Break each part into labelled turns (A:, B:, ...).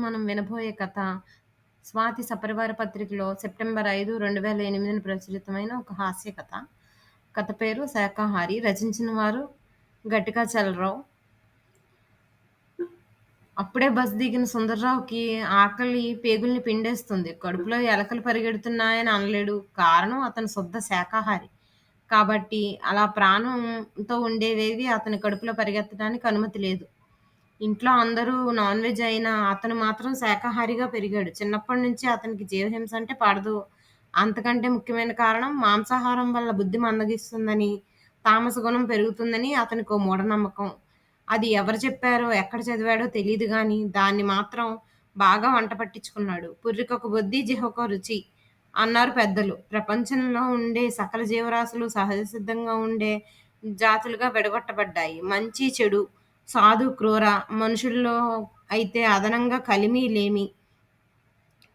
A: మనం వినబోయే కథ 'స్వాతి సపరివార పత్రిక'లో సెప్టెంబర్ 5, 2008న ప్రచురితమైన ఒక హాస్య కథ. కథ పేరు 'శాకాహారి'. రచించిన వారు గట్టిగా చలరావు అప్పుడే బస్ దిగిన సుందర్రావుకి ఆకలి పేగుల్ని పిండేస్తుంది. కడుపులో ఎలకలు పరిగెడుతున్నాయని అనలేడు. కారణం అతను శుద్ధ శాఖాహారి కాబట్టి అలా ప్రాణంతో ఉండేవేవి అతని కడుపులో పరిగెత్తడానికి అనుమతి లేదు. ఇంట్లో అందరూ నాన్ వెజ్ అయినా అతను మాత్రం శాకాహారిగా పెరిగాడు. చిన్నప్పటి నుంచి అతనికి జీవహింస అంటే పడదు. అంతకంటే ముఖ్యమైన కారణం మాంసాహారం వల్ల బుద్ధి మందగిస్తుందని, తామస గుణం పెరుగుతుందని అతనికో మూఢనమ్మకం. అది ఎవరు చెప్పారో, ఎక్కడ చదివాడో తెలీదు కానీ దాన్ని మాత్రం బాగా వంట పట్టించుకున్నాడు. పుర్రికొక బుద్ధి, జిహ్వకో రుచి అన్నారు పెద్దలు. ప్రపంచంలో ఉండే సకల జీవరాశులు సహజసిద్ధంగా ఉండే జాతులుగా విడగొట్టబడ్డాయి. మంచి, చెడు, సాధు, క్రూర, మనుషుల్లో అయితే అదనంగా కలిమి, లేమి.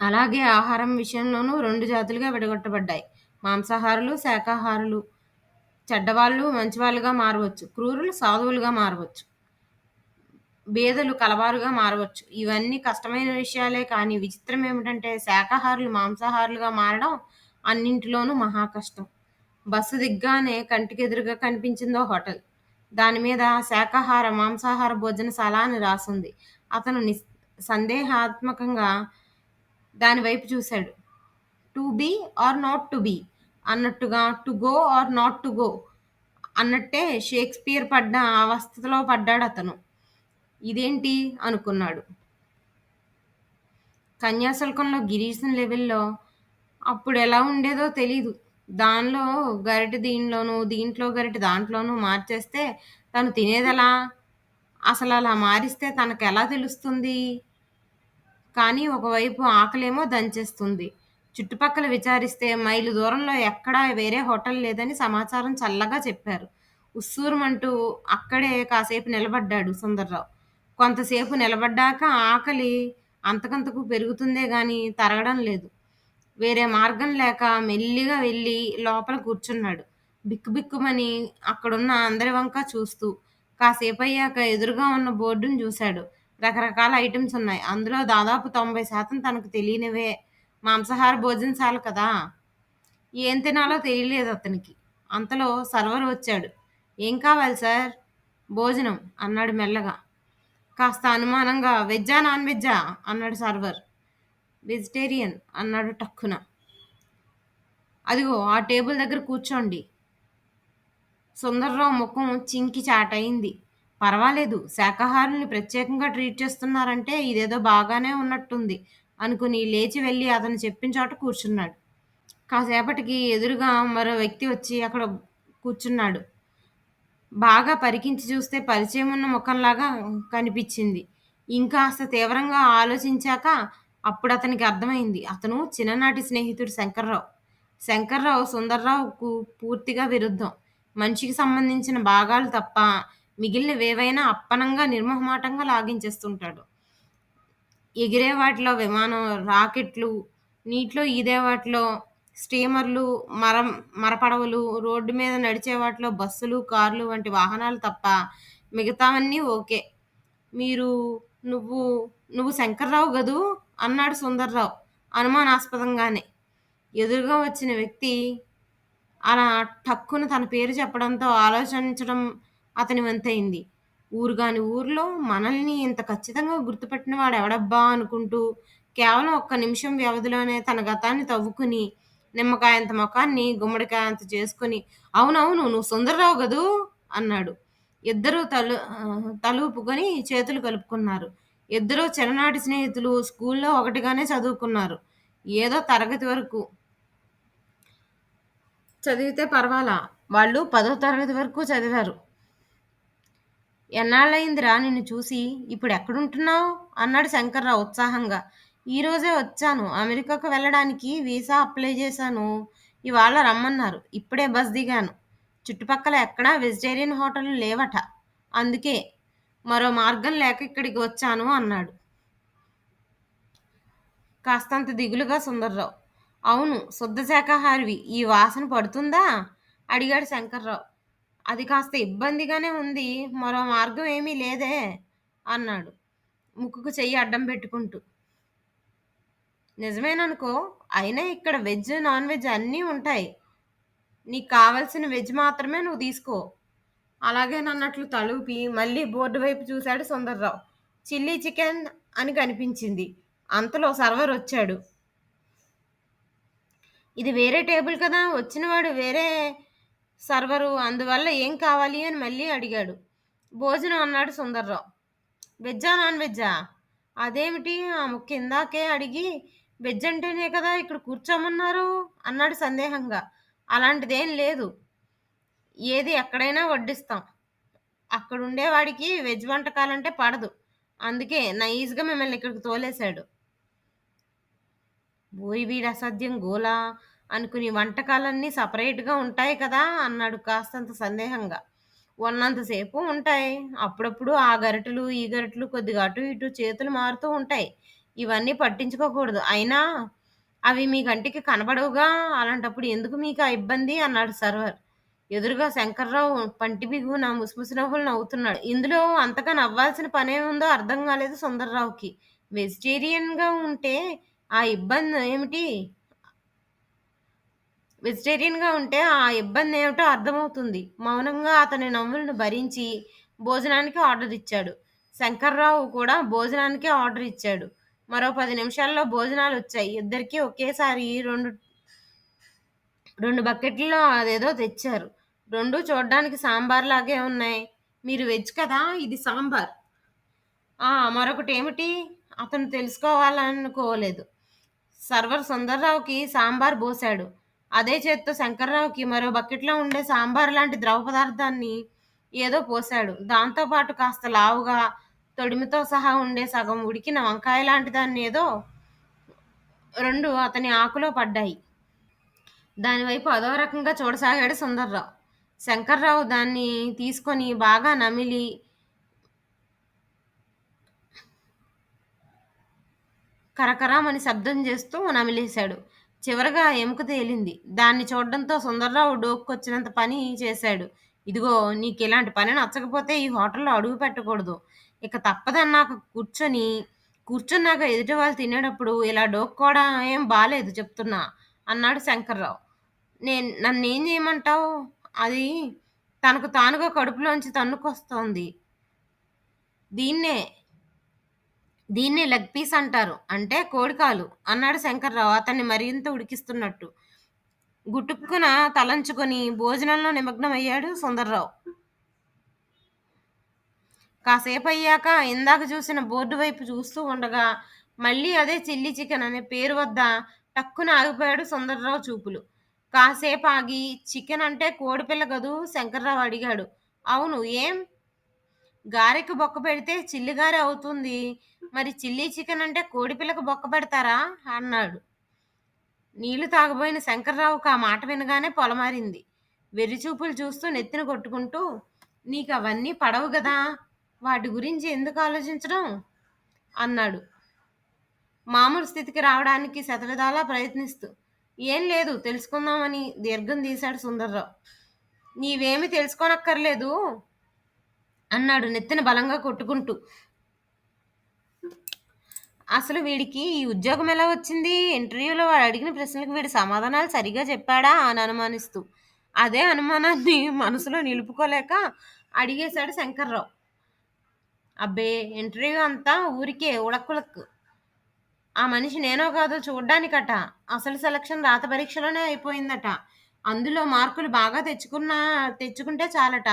A: అలాగే ఆహారం విషయంలోనూ రెండు జాతులుగా విడగొట్టబడ్డాయి. మాంసాహారులు, శాకాహారులు. చెడ్డవాళ్ళు మంచివాళ్ళుగా మారవచ్చు. క్రూరులు సాధువులుగా మారవచ్చు. బేదలు కలవారుగా మారవచ్చు. ఇవన్నీ కష్టమైన విషయాలే కానీ విచిత్రం ఏమిటంటే శాకాహారులు మాంసాహారులుగా మారడం అన్నింటిలోనూ మహా కష్టం. బస్సు దిగ్గానే కంటికి ఎదురుగా కనిపించిందో హోటల్. దాని మీద శాకాహార, మాంసాహార భోజనశాల అని రాసుంది. అతను సందేహాత్మకంగా దానివైపు చూశాడు. To be or not to be అన్నట్టుగా to go or not to go అన్నట్టే షేక్స్పియర్ పడ్డ అవస్థలో పడ్డాడు అతను ఇదేంటి? అనుకున్నాడు. కన్యాశుల్కంలో గిరీశం లెవెల్లో అప్పుడు ఎలా ఉండేదో తెలీదు. దానిలో గరిటె దీనిలోను, దీంట్లో గరిటె దాంట్లోనూ మార్చేస్తే తను తినేదెలా? అసలలా మారిస్తే తనకెలా తెలుస్తుంది? కానీ ఒకవైపు ఆకలేమో దంచేస్తుంది. చుట్టుపక్కల విచారిస్తే మైలు దూరంలో ఎక్కడా వేరే హోటల్ లేదని సమాచారం చల్లగా చెప్పారు. ఉస్సూరుమంటూ అక్కడే కాసేపు నిలబడ్డాడు సుందర్రావు. కొంతసేపు నిలబడ్డాక ఆకలి అంతకంతకూ పెరుగుతుందే గాని తరగడం లేదు. వేరే మార్గం లేక మెల్లిగా వెళ్ళి లోపల కూర్చున్నాడు. బిక్కుబిక్కుమని అక్కడున్న అందరివంకా చూస్తూ. కాసేపు అయ్యాక ఎదురుగా ఉన్న బోర్డును చూశాడు. రకరకాల ఐటమ్స్ ఉన్నాయి. అందులో దాదాపు తొంభై శాతం తనకు తెలియనివే. మాంసాహార భోజనశాల కదా! ఏం తినాలో తెలియలేదు అతనికి అంతలో సర్వర్ వచ్చాడు. ఏం కావాలి సార్? భోజనం అన్నాడు మెల్లగా. కాస్త అనుమానంగా వెజ్జా నాన్ వెజ్జా? అన్నాడు సర్వర్. వెజిటేరియన్ అన్నాడు టక్కున. అదిగో ఆ టేబుల్ దగ్గర కూర్చోండి. సుందర్రావు ముఖం చింకి చాటయింది. పర్వాలేదు. శాకాహారుల్ని ప్రత్యేకంగా ట్రీట్ చేస్తున్నారంటే ఇదేదో బాగానే ఉన్నట్టుంది అనుకుని లేచి వెళ్ళి అతను చెప్పిన చోట కూర్చున్నాడు. కాసేపటికి ఎదురుగా మరో వ్యక్తి వచ్చి అక్కడ కూర్చున్నాడు. బాగా పరికించి చూస్తే పరిచయం ఉన్న ముఖంలాగా కనిపించింది. ఇంకాస్త తీవ్రంగా ఆలోచించాక అప్పుడు అతనికి అర్థమైంది. అతను చిన్ననాటి స్నేహితుడు శంకర్రావు. శంకర్రావు సుందర్రావుకు పూర్తిగా విరుద్ధం. మనిషికి సంబంధించిన భాగాలు తప్ప మిగిలినవేవైనా అప్పనంగా నిర్మొహమాటంగా లాగించేస్తుంటాడు. ఎగిరేవాటిలో విమానం, రాకెట్లు, నీటిలో ఈదే వాటిలో స్టీమర్లు, మర మరపడవలు, రోడ్డు మీద నడిచే వాటిలో బస్సులు, కార్లు వంటి వాహనాలు తప్ప మిగతావన్నీ ఓకే. మీరు నువ్వు నువ్వు శంకర్రావు గదూ? అన్నాడు సుందర్రావు అనుమానాస్పదంగానే. ఎదురుగా వచ్చిన వ్యక్తి అలా టక్కును తన పేరు చెప్పడంతో ఆలోచించడం అతని వంతైంది ఊరుగాని ఊర్లో మనల్ని ఇంత ఖచ్చితంగా గుర్తుపెట్టిన వాడు ఎవడబ్బా అనుకుంటూ కేవలం ఒక్క నిమిషం వ్యవధిలోనే తన గతాన్ని తవ్వుకుని నిమ్మకాయంత ముఖాన్ని గుమ్మడికాయంత చేసుకుని అవునవును నువ్వు సుందర్రావు కదూ అన్నాడు. ఇద్దరూ తలు తలుపుకొని చేతులు కలుపుకున్నారు. ఇద్దరూ చిన్ననాటి స్నేహితులు. స్కూల్లో ఒకటిగానే చదువుకున్నారు. ఏదో తరగతి వరకు చదివితే పర్వాలా. వాళ్ళు పదో తరగతి వరకు చదివారు. ఎన్నాళ్ళయిందిరా నిన్ను చూసి? ఇప్పుడు ఎక్కడుంటున్నావు అన్నాడు శంకర్రావు ఉత్సాహంగా. ఈరోజే వచ్చాను. అమెరికాకు వెళ్ళడానికి వీసా అప్లై చేశాను. ఇవాళ రమ్మన్నారు. ఇప్పుడే బస్ దిగాను. చుట్టుపక్కల ఎక్కడా వెజిటేరియన్ హోటళ్ళు లేవట. అందుకే మరో మార్గం లేక ఇక్కడికి వచ్చాను అన్నాడు. కాస్తంత దిగులుగా సుందర్రావు. అవును శుద్ధ శాఖాహారివి ఈ వాసన పడుతుందా? అడిగాడు శంకర్రావు. అది కాస్త ఇబ్బందిగానే ఉంది. మరో మార్గం ఏమీ లేదే అన్నాడు ముక్కుకు చెయ్యి అడ్డం పెట్టుకుంటూ. నిజమేననుకో అయినా ఇక్కడ వెజ్ నాన్ వెజ్ అన్నీ ఉంటాయి నీకు కావలసిన వెజ్ మాత్రమే నువ్వు తీసుకో అలాగేనన్నట్లు తలూపి మళ్ళీ బోర్డు వైపు చూశాడు సుందర్రావు. చిల్లీ చికెన్ అని కనిపించింది. అంతలో సర్వర్ వచ్చాడు. ఇది వేరే టేబుల్ కదా వచ్చినవాడు వేరే సర్వరు అందువల్ల ఏం కావాలి అని మళ్ళీ అడిగాడు. భోజనం అన్నాడు సుందర్రావు. వెజ్జా నాన్ వెజ్జా? అదేమిటి? ఆ కిందాకే అడిగి వెజ్ అంటేనే కదా ఇక్కడ కూర్చోమన్నారు? అన్నాడు సందేహంగా. అలాంటిదేం లేదు. ఏది ఎక్కడైనా వడ్డిస్తాం. అక్కడ ఉండేవాడికి వెజ్ వంటకాలంటే పడదు. అందుకే నైస్గా మిమ్మల్ని ఇక్కడికి తోలేశాడు. బోయి వీడి అసాధ్యం గోలా అనుకుని వంటకాలన్నీ సపరేట్గా ఉంటాయి కదా అన్నాడు కాస్తంత సందేహంగా. ఉన్నంతసేపు ఉంటాయి. అప్పుడప్పుడు ఆ గరిటలు ఈ గరిటలు కొద్దిగా అటు ఇటు చేతులు మారుతూ ఉంటాయి. ఇవన్నీ పట్టించుకోకూడదు. అయినా అవి మీ కంటికి కనబడవుగా? అలాంటప్పుడు ఎందుకు మీకు ఆ ఇబ్బంది? అన్నాడు సర్వర్. ఎదురుగా శంకర్రావు పంటి బిగున ముసిముసి నవ్వులు నవ్వుతున్నాడు. ఇందులో అంతగా నవ్వాల్సిన పనే ఉందో అర్థం కాలేదు సుందర్రావుకి. వెజిటేరియన్గా ఉంటే ఆ ఇబ్బంది ఏమిటి? వెజిటేరియన్గా ఉంటే ఆ ఇబ్బంది ఏమిటో అర్థమవుతుంది. మౌనంగా అతని నవ్వులను భరించి భోజనానికి ఆర్డర్ ఇచ్చాడు. శంకర్రావు కూడా భోజనానికి ఆర్డర్ ఇచ్చాడు. మరో పది నిమిషాల్లో భోజనాలు వచ్చాయి. ఇద్దరికీ ఒకేసారి రెండు రెండు బకెట్లో అదేదో తెచ్చారు. రెండు చూడడానికి సాంబార్ లాగే ఉన్నాయి. మీరు వెజ్ కదా? ఇది సాంబార్. ఆ, మరొకటి ఏమిటి? అతను తెలుసుకోవాలనుకోలేదు. సర్వర్ సుందర్రావుకి సాంబార్ పోశాడు అదే చేత్తో శంకర్రావుకి మరో బకెట్లో ఉండే సాంబార్ లాంటి ద్రవ పదార్థాన్ని ఏదో పోశాడు దాంతోపాటు కాస్త లావుగా తొడిమితో సహా ఉండే సగం ఉడికిన వంకాయ లాంటి దాన్ని ఏదో రెండు అతని ఆకులో పడ్డాయి. దానివైపు అదో రకంగా చూడసాగాడు సుందర్రావు. శంకర్రావు దాన్ని తీసుకొని బాగా నమిలి కరకరామని శబ్దం చేస్తూ నమిలేశాడు. చివరగా ఎముక తేలింది. దాన్ని చూడడంతో సుందర్రావు డోక్కొచ్చినంత పని చేశాడు. ఇదిగో నీకు ఇలాంటి పని నచ్చకపోతే ఈ హోటల్లో అడుగు పెట్టకూడదు. ఇక తప్పదన్నాక కూర్చొని కూర్చున్నాక ఎదుటి వాళ్ళు తినేటప్పుడు ఇలా డోక్కోవడం ఏం బాలేదు చెప్తున్నా అన్నాడు శంకర్రావు. నేను నన్నేం చేయమంటావు? అది తనకు తానుగా కడుపులోంచి తన్నుకొస్తోంది. దీన్నే దీన్నే లెగ్ పీస్ అంటారు. అంటే కోడికాలు అన్నాడు శంకర్రావు. అతన్ని మరింత ఉడికిస్తున్నట్టు. గుటుక్కున తలంచుకొని భోజనంలో నిమగ్నమయ్యాడు సుందర్రావు. కాసేపు అయ్యాక ఇందాక చూసిన బోర్డు వైపు చూస్తూ ఉండగా మళ్ళీ అదే చిల్లీ చికెన్ అనే పేరు వద్ద టక్కున ఆగిపోయాడు సుందర్రావు చూపులు. కాసేపు ఆగి చికెన్ అంటే కోడిపిల్ల గదు శంకర్రావు అడిగాడు. అవును ఏం? గారెకు బొక్క పెడితే చిల్లిగారె అవుతుంది. మరి చిల్లీ చికెన్ అంటే కోడిపిల్లకు బొక్క పెడతారా? అన్నాడు. నీళ్ళు తాగబోయిన శంకర్రావుకు ఆ మాట వినగానే పొలమారింది. వెర్రిచూపులు చూస్తూ నెత్తిన కొట్టుకుంటూ నీకు అవన్నీ పడవు కదా వాటి గురించి ఎందుకు ఆలోచించడం? అన్నాడు. మామూలు స్థితికి రావడానికి శతవిధాలా ప్రయత్నిస్తూ ఏం లేదు తెలుసుకుందామని దీర్ఘం తీశాడు సుందర్రావు. నీవేమి తెలుసుకోనక్కర్లేదు అన్నాడు నెత్తిన బలంగా కొట్టుకుంటూ. అసలు వీడికి ఈ ఉద్యోగం ఎలా వచ్చింది? ఇంటర్వ్యూలో వాడు అడిగిన ప్రశ్నలకు వీడి సమాధానాలు సరిగా చెప్పాడా? అని అనుమానిస్తూ. అదే అనుమానాన్ని మనసులో నిలుపుకోలేక అడిగేశాడు శంకర్రావు. అబ్బే ఇంటర్వ్యూ అంతా ఊరికే ఉడక్కులక్కు. ఆ మనిషి నేనో కాదో చూడ్డానికట. అసలు సెలక్షన్ రాత పరీక్షలోనే అయిపోయిందట. అందులో మార్కులు బాగా తెచ్చుకున్నా తెచ్చుకుంటే చాలట.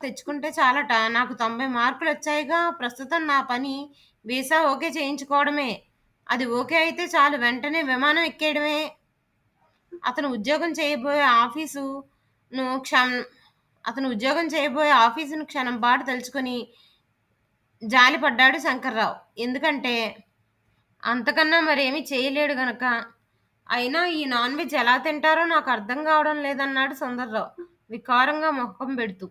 A: తెచ్చుకుంటే చాలట. నాకు తొంభై మార్కులు వచ్చాయిగా ప్రస్తుతం నా పని వీసా ఓకే చేయించుకోవడమే. అది ఓకే అయితే చాలు వెంటనే విమానం ఎక్కేయడమే. అతను ఉద్యోగం చేయబోయే ఆఫీసు ను క్షణం అతను ఉద్యోగం చేయబోయే ఆఫీసును క్షణం పాటు తలుచుకొని జాలిపడ్డాడు శంకర్రావు. ఎందుకంటే అంతకన్నా మరేమీ చేయలేడు గనక. అయినా ఈ నాన్ వెజ్ ఎలా తింటారో నాకు అర్థం కావడం లేదన్నాడు సుందర్రావు. వికారంగా ముఖం పెడుతూ.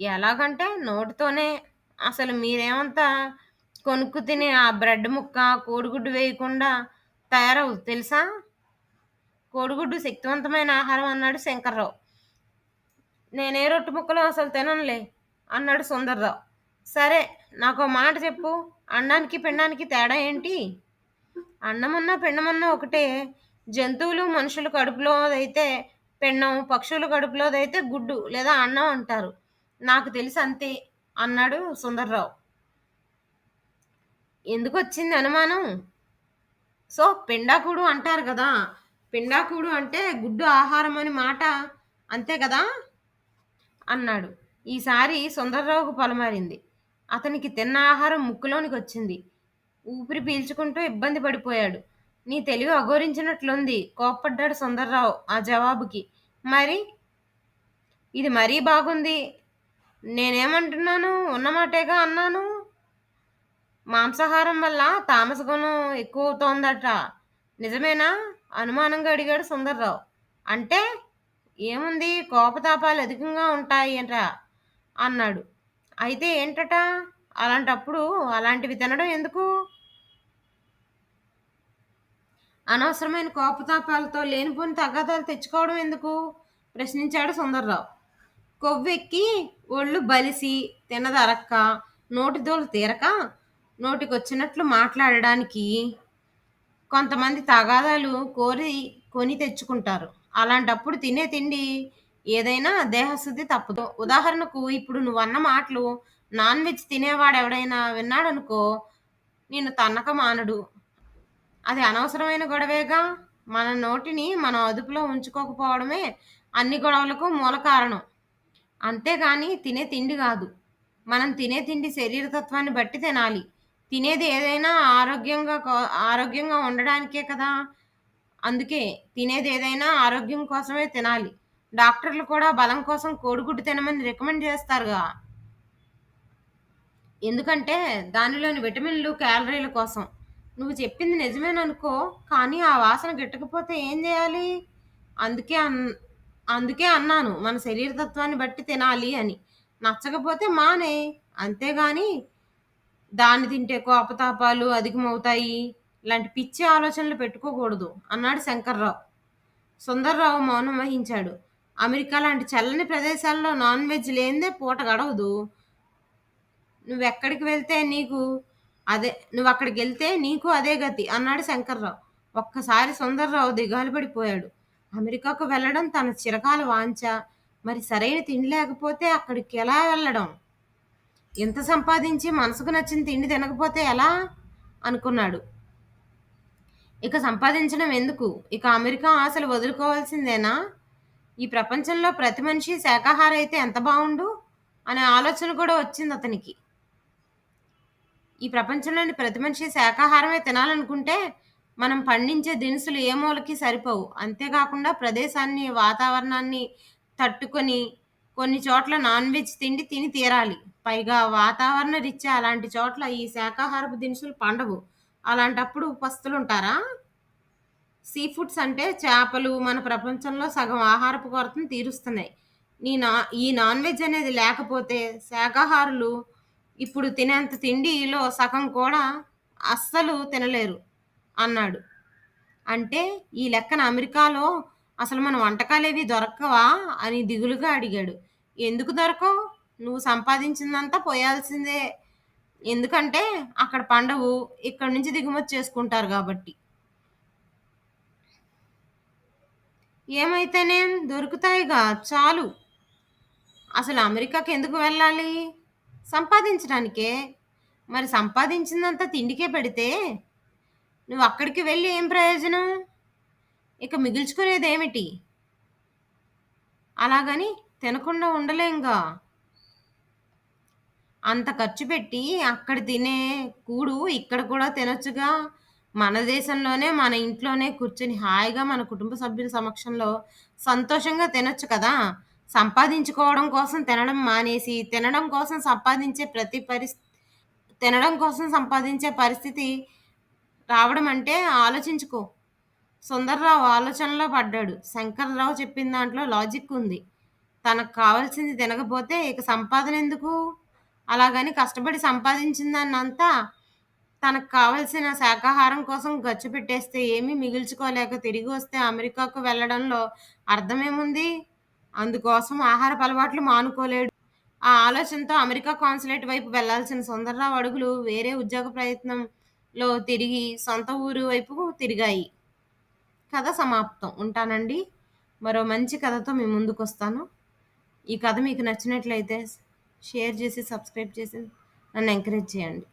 A: ఎలాగంటే నోటితోనే అసలు మీరేమంతా కొనుక్కు తినే ఆ బ్రెడ్ ముక్క కోడిగుడ్డు వేయకుండా తయారవు తెలుసా? కోడిగుడ్డు శక్తివంతమైన ఆహారం అన్నాడు శంకర్రావు. నేనే రొట్టె ముక్కలు అసలు తిననులే అన్నాడు సుందర్రావు. సరే నాకు మాట చెప్పు. అన్నానికి పిండానికి తేడా ఏంటి? అన్నమన్నా, పెండమన్నా ఒకటే. జంతువులు, మనుషుల కడుపులోదైతే పెండం పక్షుల కడుపులోదైతే గుడ్డు లేదా అన్నం అంటారు. నాకు తెలిసి అంతే అన్నాడు సుందర్రావు. ఎందుకొచ్చింది అనుమానం? సో, పిండాకుడు అంటారు కదా పిండాకుడు అంటే గుడ్డు ఆహారం అని మాట. అంతే కదా అన్నాడు. ఈసారి సుందర్రావుకు పలమారింది అతనికి తిన్న ఆహారం ముక్కులోనికి వచ్చింది ఊపిరి పీల్చుకుంటూ ఇబ్బంది పడిపోయాడు. నీ తెలివి అఘోరించినట్లుంది కోప్పడ్డాడు సుందర్రావు ఆ జవాబుకి. మరి? ఇది మరీ బాగుంది. నేనేమంటున్నాను? ఉన్నమాటేగా అన్నాను. మాంసాహారం వల్ల తామస గుణం ఎక్కువవుతోందట. నిజమేనా? అనుమానంగా అడిగాడు సుందర్రావు. అంటే? ఏముంది కోపతాపాలు అధికంగా ఉంటాయట అన్నాడు. అయితే ఏంటట? అలాంటప్పుడు అలాంటివి తినడం ఎందుకు? అనవసరమైన కోపతాపాలతో లేనిపోని తగాదాలు తెచ్చుకోవడం ఎందుకు? ప్రశ్నించాడు సుందర్రావు. కొవ్వెక్కి ఒళ్ళు బలిసి తినదరక్క నోటిదోలు తీరక నోటికొచ్చినట్లు మాట్లాడడానికి కొంతమంది తగాదాలు కోరి కొని తెచ్చుకుంటారు. అలాంటప్పుడు తినే తిండి ఏదైనా దేహశుద్ధి తప్పదు. ఉదాహరణకు ఇప్పుడు నువ్వన్న మాటలు నాన్ వెజ్ తినేవాడు ఎవడైనా విన్నాడనుకో నేను తన్నక మానడు. అది అనవసరమైన గొడవేగా! మన నోటిని మనం అదుపులో ఉంచుకోకపోవడమే అన్ని గొడవలకు మూల కారణం. అంతేగాని తినే తిండి కాదు మనం తినే తిండి శరీరతత్వాన్ని బట్టి తినాలి. తినేది ఏదైనా ఆరోగ్యంగా ఆరోగ్యంగా ఉండడానికే కదా! అందుకే తినేదేదైనా ఆరోగ్యం కోసమే తినాలి. డాక్టర్లు కూడా బలం కోసం కోడిగుడ్డు తినమని రికమెండ్ చేస్తారుగా! ఎందుకంటే దానిలోని విటమిన్లు, క్యాలరీల కోసం. నువ్వు చెప్పింది నిజమేననుకో కానీ ఆ వాసన గిట్టకపోతే ఏం చేయాలి అందుకే అన్ అందుకే అన్నాను మన శరీరతత్వాన్ని బట్టి తినాలి అని. నచ్చకపోతే మానే అంతేగాని దాన్ని తింటే కోపతాపాలు అధికమవుతాయి. ఇలాంటి పిచ్చి ఆలోచనలు పెట్టుకోకూడదు అన్నాడు శంకర్రావు. సుందర్రావు మౌనం వహించాడు. అమెరికా లాంటి చల్లని ప్రదేశాల్లో నాన్ వెజ్ లేనిదే పూట గడవదు. నువ్వెక్కడికి వెళ్తే నీకు అదే నువ్వక్కడికెళ్తే నీకు అదే గతి అన్నాడు శంకర్రావు. ఒక్కసారి సుందర్రావు దిగాలు పడిపోయాడు. అమెరికాకు వెళ్ళడం తన చిరకాల వాంచ మరి సరైన తిండి లేకపోతే అక్కడికెలా వెళ్ళడం? ఇంత సంపాదించి మనసుకు నచ్చిన తిండి తినకపోతే ఎలా? అనుకున్నాడు. ఇక సంపాదించడం ఎందుకు? ఇక అమెరికా ఆశలు వదులుకోవాల్సిందేనా? ఈ ప్రపంచంలో ప్రతి మనిషి శాఖాహార అయితే ఎంత బాగుండు అనే ఆలోచన కూడా వచ్చింది అతనికి ఈ ప్రపంచంలోని ప్రతి మనిషి శాకాహారమే తినాలనుకుంటే మనం పండించే దినుసులు ఏ మూలకి సరిపోవు. అంతేకాకుండా ప్రదేశాన్ని, వాతావరణాన్ని తట్టుకొని కొన్ని చోట్ల నాన్ వెజ్ తిండి తిని తీరాలి. పైగా వాతావరణ రీత్యా అలాంటి చోట్ల ఈ శాకాహారపు దినుసులు పండవు. అలాంటప్పుడు పస్తులుంటారా? సీ ఫుడ్స్ అంటే చేపలు మన ప్రపంచంలో సగం ఆహారపు కొరతను తీరుస్తున్నాయి. నీ నా ఈ నాన్ వెజ్ అనేది లేకపోతే శాకాహారులు ఇప్పుడు తినేంత తిండిలో సగం కూడా అస్సలు తినలేరు అన్నాడు. అంటే ఈ లెక్కన అమెరికాలో అసలు మన వంటకాలేవీ దొరక్కవా? అని దిగులుగా అడిగాడు. ఎందుకు దొరకవు? నువ్వు సంపాదించిందంతా పోయాల్సిందే. ఎందుకంటే అక్కడ పండవు. ఇక్కడ నుంచి దిగుమతి చేసుకుంటారు కాబట్టి ఏమైతేనేం దొరుకుతాయిగా చాలు. అసలు అమెరికాకి ఎందుకు వెళ్ళాలి? సంపాదించడానికే. మరి సంపాదించిందంతా తిండికే పెడితే నువ్వక్కడికి వెళ్ళి ఏం ప్రయోజనం? ఇక మిగుల్చుకునేదేమిటి? అలాగని తినకుండా ఉండలేంగా! అంత ఖర్చు పెట్టి అక్కడ తినే కూడు ఇక్కడ కూడా తినొచ్చుగా! మన దేశంలోనే మన ఇంట్లోనే కూర్చొని హాయిగా మన కుటుంబ సభ్యుల సమక్షంలో సంతోషంగా తినొచ్చు కదా! సంపాదించుకోవడం కోసం తినడం మానేసి, తినడం కోసం సంపాదించే ప్రతి పరిస్థి తినడం కోసం సంపాదించే పరిస్థితి రావడం అంటే ఆలోచించుకో. సుందర్రావు ఆలోచనలో పడ్డాడు. శంకర్రావు చెప్పిన దాంట్లో లాజిక్ ఉంది. తనకు కావాల్సింది తినకపోతే ఇక సంపాదన ఎందుకు అలాగని కష్టపడి సంపాదించిందాన్నంతా తనకు కావలసిన శాకాహారం కోసం ఖర్చు పెట్టేస్తే ఏమీ మిగుల్చుకోలేక తిరిగి వస్తే అమెరికాకు వెళ్ళడంలో అర్థమేముంది? అందుకోసం ఆహారపు అలవాట్లు మానుకోలేడు. ఆ ఆలోచనతో అమెరికా కాన్సులేట్ వైపు వెళ్ళాల్సిన సుందర్రావు అడుగులు వేరే ఉద్యోగ ప్రయత్నంలో తిరిగి సొంత ఊరు వైపు తిరిగాయి. కథ సమాప్తం. ఉంటానండి. మరో మంచి కథతో మీ ముందుకొస్తాను. ఈ కథ మీకు నచ్చినట్లయితే షేర్ చేసి, సబ్స్క్రైబ్ చేసి నన్ను ఎంకరేజ్ చేయండి.